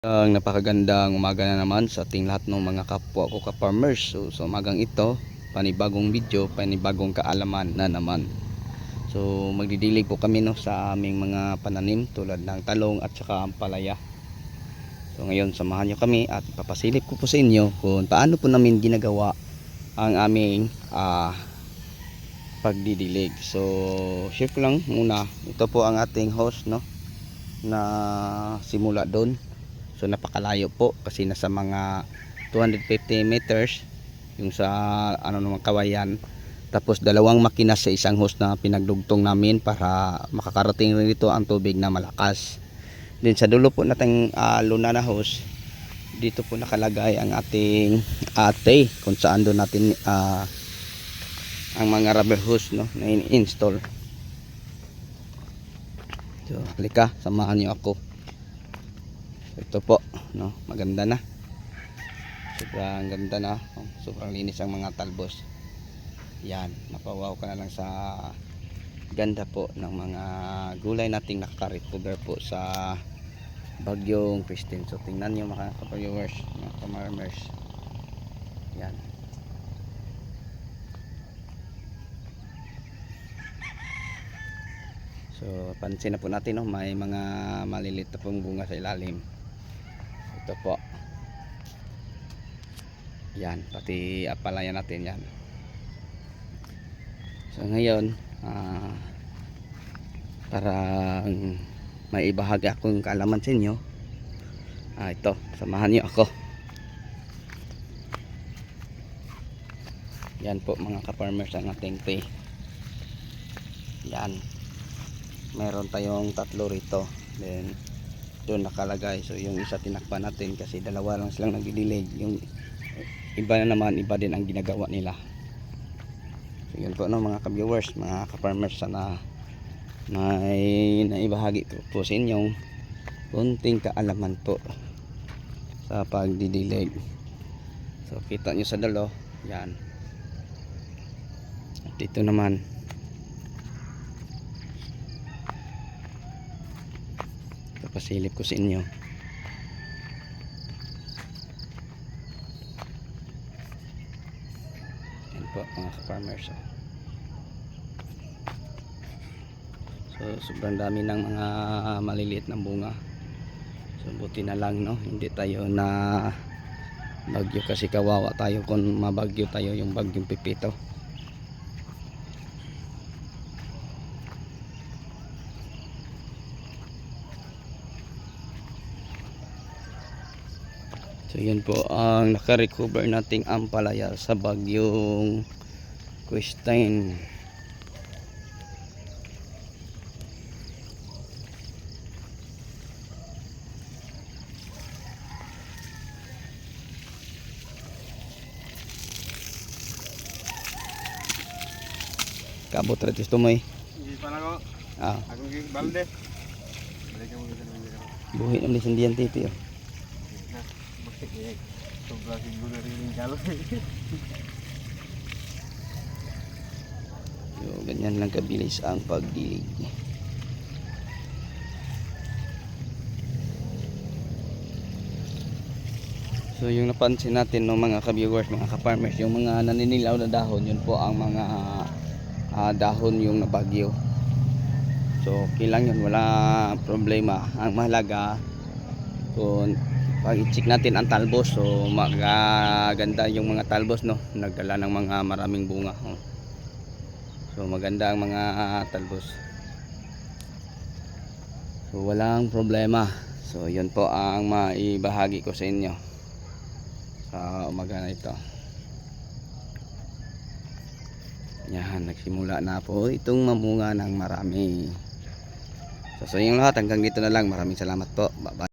Ang napakagandang umaga na naman sa ating lahat ng mga kapwa ko ka-farmers. So, sa umagang ito, panibagong video, panibagong kaalaman na naman. So, magdidilig po kami no, sa aming mga pananim tulad ng talong at saka ampalaya. So, ngayon samahan nyo kami at papasilip ko po sa inyo kung paano po namin ginagawa ang aming ah, pagdidilig. So, share ko lang muna. Ito po ang ating host no na simula doon. So napakalayo po kasi nasa mga 250 meters yung sa ano naman kawayan. Tapos dalawang makina sa isang hose na pinagdugtong namin para makakarating rin dito ang tubig na malakas. Then sa dulo po nating uh, luna na hose, dito po nakalagay ang ating ate kung saan doon natin ah, ang mga rubber hose no, na in-install. So, halika, samahan niyo ako. Ito po, no, maganda na. Sobrang ganda na. Oh, Sobrang linis ang mga talbos. Yan, mapawaw ka na lang sa ganda po ng mga gulay nating nakaka-recover po sa bagyong Christine. So tingnan niyo mga ka-viewers, mga ka-farmers. Yan. So pansin na po natin no, may mga maliliit na pong bunga sa ilalim. Ito po. Yan, pati apalaya natin yan. So ngayon, ah para may ibahagi akong kaalaman sa inyo, ah, ito, samahan niyo ako. Yan po mga ka-farmers ang ating pay. Yan. Meron tayong tatlo rito. Then, doon nakalagay. So, yung isa tinakpan natin kasi dalawa lang silang nagdidilig. Yung iba na naman, iba din ang ginagawa nila. So, yun po no, mga ka-viewers, mga ka-farmers sana may naibahagi ko po sa inyong kunting kaalaman po sa pagdidilig. So, kita nyo sa dalo, yan. At dito naman, papasilip ko sa inyo. Yan po mga ka-farmers. Oh. so sobrang dami ng mga maliliit na bunga. So buti na lang no? Hindi tayo na bagyo kasi kawawa tayo kung mabagyo tayo yung bagyong pipito So yan po ang naka-recover nating ampalaya sa bagyong Christine. Kabot ratis tumoy. Hindi pa na ko. Ah, Ako yung balde. Buhi ng lisendiyan titi oh. Siguro na rin yung galo. So, ganyan lang kabilis ang pagdilig. So yung napansin natin no mga ka-viewers, mga ka-farmers, yung mga naninilaw na dahon, yun po ang mga ah, dahon yung nabagyo. So okay lang yun, wala problema. Ang mahalaga kung i-check natin ang talbos, so magaganda yung mga talbos no, nagdala ng mga maraming bunga. Oh. So maganda ang mga talbos. So walang problema. So yun po ang maibahagi ko sa inyo sa umaga na ito. Yan, nagsimula na po itong mamunga ng marami. So sa inyong lahat hanggang dito na lang. Maraming salamat po. Bye-bye.